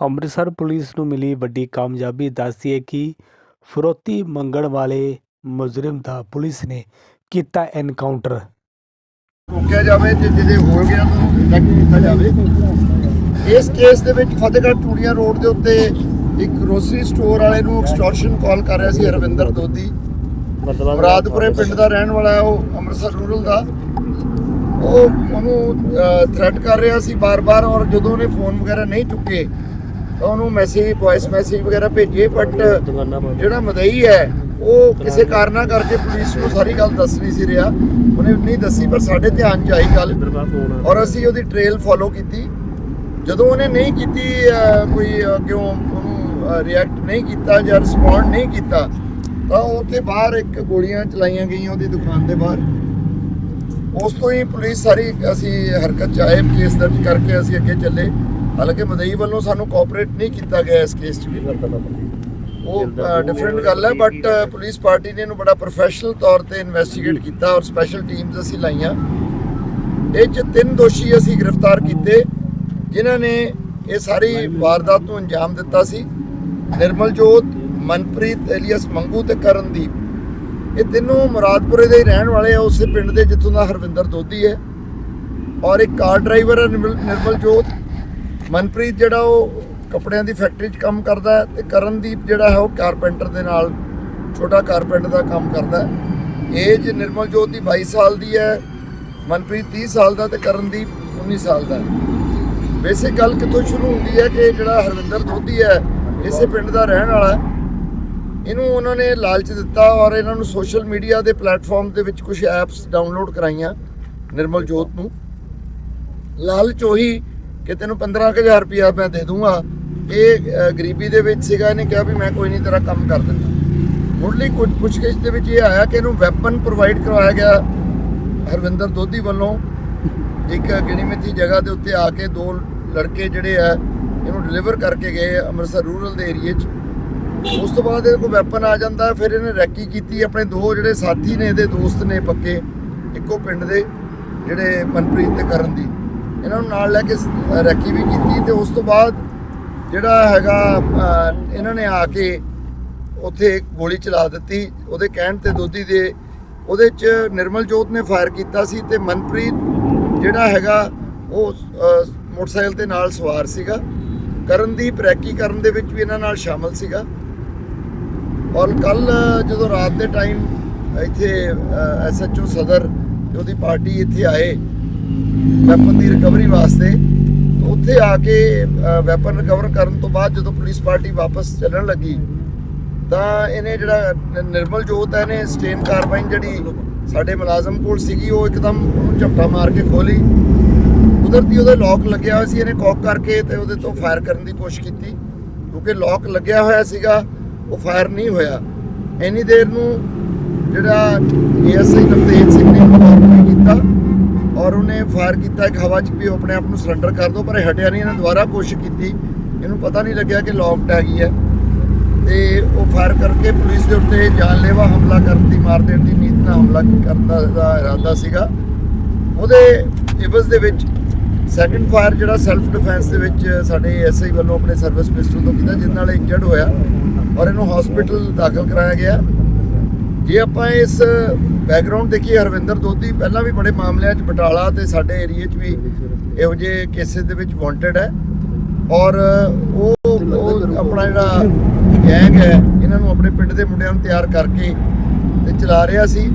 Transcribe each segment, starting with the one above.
Amritsar police ਨੂੰ ਮਿਲੀ ਵੱਡੀ ਕਾਮਯਾਬੀ ਦੱਸਦੀ ਹੈ ਕਿ ਫਰੋਤੀ ਮੰਗਣ ਵਾਲੇ ਮੁਜਰਮ ਦਾ ਪੁਲਿਸ ਨੇ ਕੀਤਾ ਐਨਕਾਊਂਟਰ ਰੋਕਿਆ ਜਾਵੇ ਤੇ ਜਿਹਦੇ ਹੋ ਗਿਆ ਉਹਨੂੰ ਡਿਟੈਕਟ ਕੀਤਾ ਜਾਵੇ। ਇਸ ਕੇਸ ਦੇ ਵਿੱਚ ਫਤਿਹਗੜ੍ਹ ਚੂੜੀਆਂ ਰੋਡ ਦੇ ਉੱਤੇ ਇੱਕ ਗਰੋਸਰੀ ਸਟੋਰ ਵਾਲੇ ਨੂੰ ਐਕਸਟੋਰਸ਼ਨ ਕਾਲ ਕਰ ਰਿਹਾ ਸੀ ਹਰਵਿੰਦਰ ਦੋਦੀ ਮੁਰਾਦਪੁਰੇ ਪਿੰਡ ਦਾ ਰਹਿਣ ਵਾਲਾ ਹੈ ਉਹ ਅੰਮ੍ਰਿਤਸਰ ਰੂਰਲ ਦਾ। ਉਹ ਉਹਨੂੰ ਥ੍ਰੈਟ ਕਰ ਰਿਹਾ ਸੀ ਬਾਰ-ਬਾਰ ਔਰ ਜਦੋਂ ਉਹਨੇ ਫੋਨ ਵਗੈਰਾ ਨਹੀਂ ਚੁੱਕੇ ਤਾਂ ਉਹਨੂੰ ਮੈਸੇਜ ਵੌਇਸ ਮੈਸੇਜ ਵਗੈਰਾ ਭੇਜੇ ਬਟ ਜਿਹੜਾ ਮਦਈ ਹੈ ਉਹ ਕਿਸੇ ਕਾਰਨਾ ਕਰਕੇ ਪੁਲਿਸ ਨੂੰ ਸਾਰੀ ਗੱਲ ਦੱਸ ਨਹੀਂ ਸੀ ਰਿਹਾ। ਉਹਨੇ ਨਹੀਂ ਦੱਸੀ ਪਰ ਸਾਡੇ ਧਿਆਨ 'ਚ ਆਈ ਗੱਲ। ਔਰ ਅਸੀਂ ਉਹਦੀ ਟ੍ਰੇਲ ਫੋਲੋ ਕੀਤੀ। ਜਦੋਂ ਉਹਨੇ ਨਹੀਂ ਕੀਤੀ ਕੋਈ ਕਿਉਂ ਰਿਐਕਟ ਨਹੀਂ ਕੀਤਾ ਜਾਂ ਰਿਸਪੌਂਡ ਨਹੀਂ ਕੀਤਾ ਤਾਂ ਉੱਥੇ ਬਾਹਰ ਇੱਕ ਗੋਲੀਆਂ ਚਲਾਈਆਂ ਗਈਆਂ ਉਹਦੀ ਦੁਕਾਨ ਦੇ ਬਾਹਰ। ਉਸ ਤੋਂ ਹੀ ਪੁਲਿਸ ਸਾਰੀ ਅਸੀਂ ਹਰਕਤ ਚ ਆਏ ਕੇਸ ਦਰਜ ਕਰਕੇ ਅਸੀਂ ਅੱਗੇ ਚੱਲੇ। ਹਾਲਾਂਕਿ ਮਦਈ ਵੱਲੋਂ ਸਾਨੂੰ ਕੋਆਪਰੇਟ ਨਹੀਂ ਕੀਤਾ ਗਿਆ ਇਸ ਕੇਸ 'ਚ ਵੀ। ਉਹ ਡਿਫਰੈਂਟ ਗੱਲ ਹੈ ਬਟ ਪੁਲਿਸ ਪਾਰਟੀ ਨੇ ਇਹਨੂੰ ਬੜਾ ਪ੍ਰੋਫੈਸ਼ਨਲ ਤੌਰ ਤੇ ਇਨਵੈਸਟੀਗੇਟ ਕੀਤਾ ਔਰ ਸਪੈਸ਼ਲ ਟੀਮਸ ਅਸੀਂ ਲਾਈਆਂ। ਇਹ ਚ ਤਿੰਨ ਦੋਸ਼ੀ ਅਸੀਂ ਗ੍ਰਿਫਤਾਰ ਕੀਤੇ ਜਿਨ੍ਹਾਂ ਨੇ ਇਹ ਸਾਰੀ ਵਾਰਦਾਤ ਨੂੰ ਅੰਜਾਮ ਦਿੱਤਾ ਸੀ। ਨਿਰਮਲ ਜੋਤ ਮਨਪ੍ਰੀਤ, ਐਲੀਅਸ, ਮੰਗੂ ਤੇ ਕਰਨਦੀਪ। ਇਹ ਤਿੰਨੋਂ ਮੁਰਾਦਪੁਰੇ ਦੇ ਹੀ ਰਹਿਣ ਵਾਲੇ ਆ, ਉਸੇ ਪਿੰਡ ਦੇ ਜਿੱਥੋਂ ਦਾ ਹਰਵਿੰਦਰ ਦੋਧੀ ਹੈ। ਔਰ ਇੱਕ ਕਾਰ ਡਰਾਈਵਰ ਹੈ ਨਿਰਮਲ ਨਿਰਮਲ ਜੋਤ ਮਨਪ੍ਰੀਤ ਜਿਹੜਾ ਉਹ ਕੱਪੜਿਆਂ ਦੀ ਫੈਕਟਰੀ 'ਚ ਕੰਮ ਕਰਦਾ ਹੈ ਤੇ ਕਰਨਦੀਪ ਜਿਹੜਾ ਹੈ ਉਹ ਕਾਰਪੈਂਟਰ ਦੇ ਨਾਲ ਛੋਟਾ ਕਾਰਪੈਂਟਰ ਦਾ ਕੰਮ ਕਰਦਾ ਹੈ। ਏਜ ਨਿਰਮਲ ਜੋਤ ਦੀ 22 ਸਾਲ ਦੀ ਹੈ, ਮਨਪ੍ਰੀਤ 30 ਸਾਲ ਦਾ ਤੇ ਕਰਨਦੀਪ 19 ਸਾਲ ਦਾ ਹੈ। ਬੇਸਿਕ ਗੱਲ ਕਿੱਥੋਂ ਸ਼ੁਰੂ ਹੁੰਦੀ ਹੈ ਕਿ ਜਿਹੜਾ ਹਰਵਿੰਦਰ ਦੋਧੀ ਹੈ ਇਸੇ ਪਿੰਡ ਦਾ ਰਹਿਣ ਵਾਲਾ ਇਹਨੂੰ ਉਹਨਾਂ ਨੇ ਲਾਲਚ ਦਿੱਤਾ ਔਰ ਇਹਨਾਂ ਨੂੰ ਸੋਸ਼ਲ ਮੀਡੀਆ ਦੇ ਪਲੇਟਫਾਰਮ ਦੇ ਵਿੱਚ ਕੁਝ ਐਪਸ ਡਾਊਨਲੋਡ ਕਰਾਈਆਂ ਨਿਰਮਲ ਜੋਤ ਨੂੰ। ਲਾਲਚ ਉਹੀ ਕਿ ਤੈਨੂੰ 15000 ਰੁਪਇਆ ਮੈਂ ਦੇ ਦੂੰਗਾ। ਇਹ ਗਰੀਬੀ ਦੇ ਵਿੱਚ ਸੀਗਾ, ਇਹਨੇ ਕਿਹਾ ਵੀ ਮੈਂ ਕੋਈ ਨਹੀਂ ਤੇਰਾ ਕੰਮ ਕਰ ਦਿੰਦਾ। ਮੁੱਢਲੀ ਕੁਝ ਪੁੱਛਗਿੱਛ ਦੇ ਵਿੱਚ ਇਹ ਆਇਆ ਕਿ ਇਹਨੂੰ ਵੈਪਨ ਪ੍ਰੋਵਾਈਡ ਕਰਵਾਇਆ ਗਿਆ ਹਰਵਿੰਦਰ ਦੋਧੀ ਵੱਲੋਂ। ਇੱਕ ਗਿਣੀ ਮਿੱਥੀ ਜਗ੍ਹਾ ਦੇ ਉੱਤੇ ਆ ਕੇ ਦੋ ਲੜਕੇ ਜਿਹੜੇ ਆ ਇਹਨੂੰ ਡਿਲੀਵਰ ਕਰਕੇ ਗਏ ਅੰਮ੍ਰਿਤਸਰ ਰੂਰਲ ਦੇ ਏਰੀਏ 'ਚ। ਉਸ ਤੋਂ ਬਾਅਦ ਇਹਦੇ ਕੋਲ ਵੈਪਨ ਆ ਜਾਂਦਾ, ਫਿਰ ਇਹਨੇ ਰੈਕੀ ਕੀਤੀ। ਆਪਣੇ ਦੋ ਜਿਹੜੇ ਸਾਥੀ ਨੇ, ਇਹਦੇ ਦੋਸਤ ਨੇ ਪੱਕੇ, ਇੱਕੋ ਪਿੰਡ ਦੇ, ਜਿਹੜੇ ਮਨਪ੍ਰੀਤ ਤੇ ਕਰਨ ਦੀ। ਇਹਨਾਂ ਨੂੰ ਨਾਲ ਲੈ ਕੇ ਰੈਕੀ ਵੀ ਕੀਤੀ ਤੇ ਉਸ ਤੋਂ ਬਾਅਦ ਜਿਹੜਾ ਹੈਗਾ ਇਹਨਾਂ ਨੇ ਆ ਕੇ ਉੱਥੇ ਗੋਲੀ ਚਲਾ ਦਿੱਤੀ। ਉਹਦੇ ਕਹਿਣ ਤੇ ਦੋਦੀ ਦੇ, ਉਹਦੇ ਚ ਨਿਰਮਲ ਜੋਤ ਨੇ ਫਾਇਰ ਕੀਤਾ ਸੀ ਤੇ ਮਨਪ੍ਰੀਤ ਜਿਹੜਾ ਹੈਗਾ, ਉਹ ਮੋਟਰਸਾਈਕਲ ਤੇ ਨਾਲ ਸਵਾਰ ਸੀਗਾ। ਕਰਨ ਦੀ ਰੈਕੀ ਕਰਨ ਦੇ ਵਿੱਚ ਵੀ ਇਹਨਾਂ ਨਾਲ ਸ਼ਾਮਲ ਸੀਗਾ। ਔਰ ਕੱਲ ਜਦੋਂ ਰਾਤ ਦੇ ਟਾਈਮ ਇੱਥੇ ਐਸਐਚਓ ਸਦਰ ਉਹਦੀ ਪਾਰਟੀ ਇੱਥੇ ਆਏ, ਵੈਪਨ ਦੀ ਰਿਕਵਰੀ ਵਾਸਤੇ ਉੱਥੇ ਆ ਕੇ ਵੈਪਨ ਰਿਕਵਰ ਕਰਨ ਤੋਂ ਬਾਅਦ ਜਦੋਂ ਪੁਲਿਸ ਪਾਰਟੀ ਵਾਪਸ ਚੱਲਣ ਲੱਗੀ, ਤਾਂ ਇਹਨੇ ਜਿਹੜਾ ਨਿਰਮਲ ਜੋਤ ਹੈ ਨੇ ਸਟੇਨ ਕਾਰਬਾਈਨ ਜਿਹੜੀ ਸਾਡੇ ਮੁਲਾਜ਼ਮ ਕੋਲ ਸੀਗੀ, ਉਹ ਇੱਕਦਮ ਉਹਨੂੰ ਝਪਟਾ ਮਾਰ ਕੇ ਖੋਲੀ ਕੁਦਰਤੀ ਉਹਦੇ ਲੋਕ ਲੱਗਿਆ ਹੋਇਆ ਸੀ, ਇਹਨੇ ਕੌਕ ਕਰਕੇ ਤੇ ਉਹਦੇ ਤੋਂ ਫਾਇਰ ਕਰਨ ਦੀ ਕੋਸ਼ਿਸ਼ ਕੀਤੀ। ਕਿਉਂਕਿ ਲੋਕ ਲੱਗਿਆ ਹੋਇਆ ਸੀਗਾ, ਉਹ ਫਾਇਰ ਨਹੀਂ ਹੋਇਆ। ਇੰਨੀ ਦੇਰ ਨੂੰ ਜਿਹੜਾ ਏਐਸਆਈ ਨਵਤੇਜ ਸਿੰਘ ਨੇ ਉਹਨੂੰ ਕੀਤਾ ਔਰ ਉਹਨੇ ਫਾਇਰ ਕੀਤਾ ਇੱਕ ਹਵਾ 'ਚ ਵੀ, ਉਹ ਆਪਣੇ ਆਪ ਨੂੰ ਸਰੈਂਡਰ ਕਰ ਦੋ, ਪਰ ਇਹ ਹਟਿਆ ਨਹੀਂ, ਇਹਨੇ ਦੁਬਾਰਾ ਕੋਸ਼ਿਸ਼ ਕੀਤੀ। ਇਹਨੂੰ ਪਤਾ ਨਹੀਂ ਲੱਗਿਆ ਕਿ ਲੌਕਡ ਹੈਗੀ ਹੈ ਤੇ ਉਹ ਫਾਇਰ ਕਰਕੇ ਪੁਲਿਸ ਦੇ ਉੱਤੇ ਜਾਨਲੇਵਾ ਹਮਲਾ ਕਰਨ ਦੀ, ਮਾਰ ਦੇਣ ਦੀ ਨੀਤ ਨਾਲ ਹਮਲਾ ਕਰਨ ਦਾ ਇਰਾਦਾ ਸੀਗਾ। ਉਹਦੇ ਇਵਜ਼ ਦੇ ਵਿੱਚ ਸੈਕੰਡ ਫਾਇਰ ਜਿਹੜਾ ਸੈਲਫ ਡਿਫੈਂਸ ਦੇ ਵਿੱਚ ਸਾਡੇ ਐਸਆਈ ਵੱਲੋਂ ਆਪਣੇ ਸਰਵਿਸ ਪਿਸਟਲ ਤੋਂ ਕੀਤਾ ਜਿਸ ਨਾਲ ਇੰਜਰਡ ਹੋਇਆ ਔਰ ਇਹਨੂੰ ਹਸਪੀਟਲ ਦਾਖਲ ਕਰਾਇਆ ਗਿਆ। ਜੇ ਆਪਾਂ ਇਸ ਬੈਕਗ੍ਰਾਉਂਡ ਦੇਖੀਏ, ਹਰਵਿੰਦਰ ਦੋਦੀ ਪਹਿਲਾਂ ਵੀ ਬੜੇ ਮਾਮਲਿਆਂ 'ਚ ਬਟਾਲਾ ਤੇ ਸਾਡੇ ਏਰੀਏ 'ਚ ਵੀ ਇਹੋ ਜਿਹੇ ਕੇਸਿਸ ਦੇ ਵਿੱਚ ਵਾਂਟਡ ਹੈ ਔਰ ਉਹ ਉਹ ਆਪਣਾ ਜਿਹੜਾ ਗੈਂਗ ਹੈ, ਇਹਨਾਂ ਨੂੰ ਆਪਣੇ ਪਿੰਡ ਦੇ ਮੁੰਡਿਆਂ ਨੂੰ ਤਿਆਰ ਕਰਕੇ ਤੇ ਚਲਾ ਰਿਹਾ ਸੀ।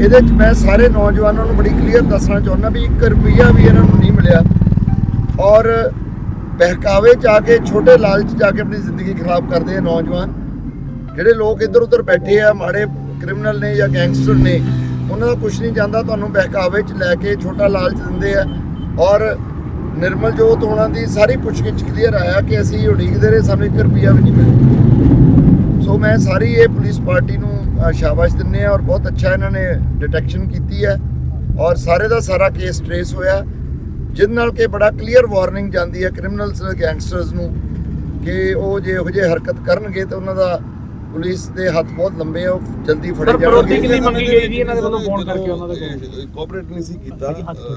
ਇਹਦੇ 'ਚ ਮੈਂ ਸਾਰੇ ਨੌਜਵਾਨਾਂ ਨੂੰ ਬੜੀ ਕਲੀਅਰ ਦੱਸਣਾ ਚਾਹੁੰਦਾ ਵੀ 1 ਰੁਪਈਆ ਵੀ ਇਹਨਾਂ ਨੂੰ ਨਹੀਂ ਮਿਲਿਆ। ਔਰ ਬਹਿਕਾਵੇ 'ਚ ਆ ਕੇ, ਛੋਟੇ ਲਾਲਚ 'ਚ ਆ ਕੇ ਆਪਣੀ ਜ਼ਿੰਦਗੀ ਖਰਾਬ ਕਰਦੇ ਆ ਨੌਜਵਾਨ। ਜਿਹੜੇ ਲੋਕ ਇੱਧਰ ਉੱਧਰ ਬੈਠੇ ਆ, ਮਾੜੇ ਕ੍ਰਿਮੀਨਲ ਨੇ ਜਾਂ ਗੈਂਗਸਟਰ ਨੇ, ਉਹਨਾਂ ਦਾ ਕੁਝ ਨਹੀਂ ਜਾਂਦਾ, ਤੁਹਾਨੂੰ ਬਹਿਕਾਵੇ 'ਚ ਲੈ ਕੇ ਛੋਟਾ ਲਾਲਚ ਦਿੰਦੇ ਆ। ਔਰ ਨਿਰਮਲ ਜੋਤ ਹੋਣਾ ਦੀ ਸਾਰੀ ਪੁੱਛਗਿੱਛ ਕਲੀਅਰ ਆਇਆ ਕਿ ਅਸੀਂ ਉਡੀਕਦੇ ਰਹੇ, ਸਾਨੂੰ 1 ਰੁਪਿਆ ਵੀ ਨਹੀਂ ਮਿਲਿਆ। ਸੋ ਮੈਂ ਸਾਰੀ ਇਹ ਪੁਲਿਸ ਪਾਰਟੀ ਨੂੰ ਸ਼ਾਬਾਸ਼ ਦਿੰਨੇ ਆ ਔਰ ਬਹੁਤ ਅੱਛਾ ਇਹਨਾਂ ਨੇ ਡਿਟੈਕਸ਼ਨ ਕੀਤੀ ਹੈ। ਔਰ ਸਾਰੇ ਦਾ ਸਾਰਾ ਕੇਸ ਟ੍ਰੇਸ ਹੋਇਆ। ਜਿਸ ਨਾਲ ਕਿ ਬੜਾ ਕਲੀਅਰ ਵਾਰਨਿੰਗ ਜਾਂਦੀ ਹੈ ਕ੍ਰਿਮੀਨਲਸ ਗੈਂਗਸਟਰਸ ਨੂੰ ਕਿ ਉਹ ਜੇ ਇਹੋ ਜਿਹੇ ਹਰਕਤ ਕਰਨਗੇ ਤਾਂ ਉਹਨਾਂ ਦਾ ਪੁਲਿਸ ਦੇ ਹੱਥ ਬਹੁਤ ਲੰਬੇ ਆ ਉਹ ਜਲਦੀ ਫੜੇ ਜਾਣਗੇ। ਕਿੰਨੀ ਮੰਗੀ ਗਈ ਜੀ? ਇਹਨਾਂ ਦੇ ਵੱਲੋਂ ਫੋਨ ਕਰਕੇ ਉਹਨਾਂ ਦੇ ਕੋਆਪਰੇਟ ਨਹੀਂ ਸੀ ਕੀਤਾ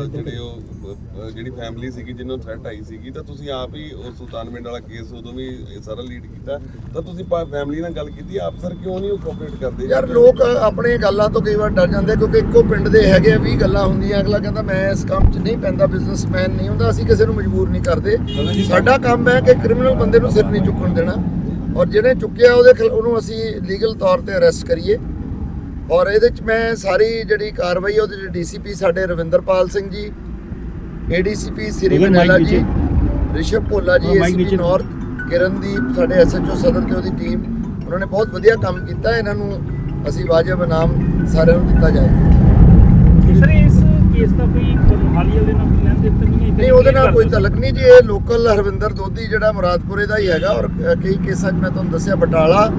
ਜਿਹੜੇ ਉਹ ਜਿਹੜੀ ਫੈਮਿਲੀ ਸੀਗੀ ਜਿਹਨਾਂ ਨੂੰ ਥ੍ਰੈਟ ਆਈ ਸੀਗੀ ਤਾਂ ਤੁਸੀਂ ਆਪ ਹੀ ਉਹ ਸੁਲਤਾਨਮਿੰਟ ਵਾਲਾ ਕੇਸ ਉਦੋਂ ਵੀ ਇਹ ਸਾਰਾ ਲੀਡ ਕੀਤਾ। ਤਾਂ ਤੁਸੀਂ ਫੈਮਿਲੀ ਨਾਲ ਗੱਲ ਕੀਤੀ ਆਪ ਸਰ ਕਿਉਂ ਨਹੀਂ ਉਹ ਕੋਆਪਰੇਟ ਕਰਦੇ? ਯਾਰ ਲੋਕ ਆਪਣੇ ਗੱਲਾਂ ਤੋਂ ਕਈ ਵਾਰ ਡਰ ਜਾਂਦੇ ਕਿਉਂਕਿ ਇੱਕੋ ਪਿੰਡ ਦੇ ਹੈਗੇ ਆ 20 ਗੱਲਾਂ ਹੁੰਦੀਆਂ ਅਗਲਾ ਕਹਿੰਦਾ ਮੈਂ ਇਸ ਕੰਮ 'ਚ ਨਹੀਂ ਪੈਂਦਾ ਬਿਜ਼ਨਸਮੈਨ ਨਹੀਂ ਹੁੰਦਾ ਅਸੀਂ ਕਿਸੇ ਨੂੰ ਮਜਬੂਰ ਨਹੀਂ ਕਰਦੇ। ਸਾਡਾ ਕੰਮ ਹੈ ਕਿ ਕ੍ਰਿਮੀਨਲ ਬੰਦੇ ਨੂੰ ਸਿਰ ਨਹੀਂ ਚੁੱਕਣ ਦੇਣਾ। ਔਰ ਜਿਹਨੇ ਚੁੱਕਿਆ ਉਹਦੇ ਖਿਲ- ਉਹਨੂੰ ਅਸੀਂ ਲੀਗਲ ਤੌਰ ਤੇ ਅਰੈਸਟ ਕਰੀਏ। ਔਰ ਇਹਦੇ 'ਚ ਮੈਂ ਸਾਰੀ ਜਿਹੜੀ ਕਾਰਵਾਈ ਉਹਦੇ 'ਚ ਡੀਸੀਪੀ ਸਾਡੇ ਰਵਿੰਦਰਪਾਲ ਸਿੰਘ ਜੀ ਏਡੀਸੀਪੀ ਸ੍ਰੀ ਮਨੇਲਾ ਜੀ ਰਿਸ਼ਵ ਭੋਲਾ ਜੀ ਏਸੀਪੀ ਨਾਰਥ ਕਿਰਨਦੀਪ ਸਾਡੇ ਐਸਐਚਓ ਸਦਰ ਤੇ ਉਹਦੀ ਟੀਮ ਉਹਨਾਂ ਨੇ ਬਹੁਤ ਵਧੀਆ ਕੰਮ ਕੀਤਾ। ਇਹਨਾਂ ਨੂੰ ਅਸੀਂ ਵਾਜਬ ਇਨਾਮ ਸਾਰਿਆਂ ਨੂੰ ਦਿੱਤਾ ਜਾਏ। ਸਰ ਇਸ ਕੇਸ ਦਾ ਕੋਈ ਹਾਲੀ ਵਾਲੇ ਨਾਲ ਕੋਈ ਲੈਣ ਦੇਣ ਤਾਂ ਨਹੀਂ ਹੈ ਨਹੀਂ ਉਹਦੇ ਨਾਲ ਕੋਈ ਤਲਕ ਨਹੀਂ ਜੀ ਇਹ ਲੋਕਲ ਹਰਵਿੰਦਰ ਦੋਦੀ ਜਿਹੜਾ ਮੁਰਾਦਪੁਰੇ ਦਾ ਹੀ ਹੈਗਾ ਔਰ ਕਈ ਕੇਸਾਂ 'ਚ ਮੈਂ ਤੁਹਾਨੂੰ ਦੱਸਿਆ ਬਟਾਲਾ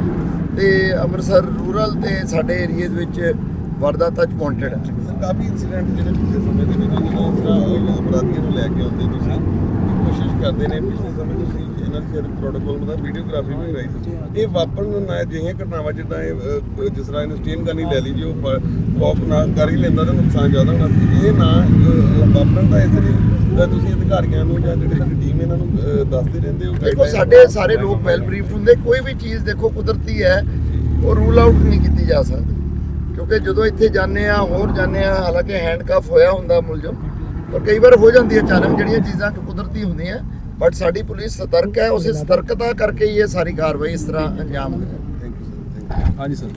ਤੇ ਅੰਮ੍ਰਿਤਸਰ ਰੂਰਲ ਤੇ ਸਾਡੇ ਏਰੀਏ ਦੇ ਵਿੱਚ ਵਾਰਦਾਤਾਂ 'ਚ ਵਾਂਟਡ ਹੈ। ਕਾਫੀ ਇਨਸੀਡੈਂਟ ਜਿਹੜੇ ਪਿਛਲੇ ਸਮੇਂ ਦੇ ਵਿੱਚ ਜਦੋਂ ਅਪਰਾਧੀਆਂ ਨੂੰ ਲੈ ਕੇ ਆਉਂਦੇ ਤੁਸੀਂ। ਕਰਦੇ ਨੇ ਪਿਛਲੇ ਸਮੇਂ ਤੁਸੀਂ ਇਹਨਾਂ ਦੇ ਪ੍ਰੋਟੋਕੋਲ ਮਤਲਬ ਵੀਡੀਓਗ੍ਰਾਫੀ ਵੀ ਕਰਾਈ ਤੁਸੀਂ ਇਹ ਵਾਪਰਨ ਨਾ ਅਜਿਹੀਆਂ ਘਟਨਾਵਾਂ ਜਿੱਦਾਂ ਇਹ ਜਿਸ ਤਰ੍ਹਾਂ ਇਹਨੂੰ ਸਟੇਨ ਕਰਨੀ ਲੈ ਲਈ ਜੀ ਉਹ ਪੌਪ ਨਾ ਕਰ ਹੀ ਲੈਂਦਾ ਤਾਂ ਨੁਕਸਾਨ ਜ਼ਿਆਦਾ ਹੋਣਾ। ਸੀ ਇਹ ਨਾ ਵਾਪਰਨ ਦਾ ਇਸ ਲਈ ਤੁਸੀਂ ਅਧਿਕਾਰੀਆਂ ਨੂੰ ਜਾਂ ਜਿਹੜੀ ਟੀਮ ਇਹਨਾਂ ਨੂੰ ਦੱਸਦੇ ਰਹਿੰਦੇ ਹੋ ਦੇਖੋ? ਸਾਡੇ ਸਾਰੇ ਲੋਕ ਵੈਲ ਬਰੀਫਡ ਹੁੰਦੇ ਕੋਈ ਵੀ ਚੀਜ਼ ਦੇਖੋ ਕੁਦਰਤੀ ਹੈ ਉਹ ਰੂਲ ਆਊਟ ਨਹੀਂ ਕੀਤੀ ਜਾ ਸਕਦੀ। ਕਿਉਂਕਿ ਜਦੋਂ ਇੱਥੇ ਜਾਂਦੇ ਆ ਹੋਰ ਜਾਂਦੇ ਆ ਹਾਲਾਂਕਿ ਹੈਂਡਕਫ ਹੋਇਆ ਹੁੰਦਾ ਮੁਲਜ਼ਮ ਪਰ ਕਈ ਵਾਰ ਹੋ ਜਾਂਦੀ ਹੈ ਅਚਾਨਕ ਜਿਹੜੀਆਂ ਚੀਜ਼ਾਂ ਕਿ ਕੁਦਰਤੀ ਹੁੰਦੀਆਂ ਬਟ ਸਾਡੀ ਪੁਲਿਸ ਸਤਰਕ ਹੈ ਉਸੇ ਸਤਰਕਤਾ ਕਰਕੇ ਹੀ ਇਹ ਸਾਰੀ ਕਾਰਵਾਈ ਇਸ ਤਰ੍ਹਾਂ ਅੰਜਾਮ ਹੋਈ ਹੈ. ਹਾਂਜੀ ਸਰ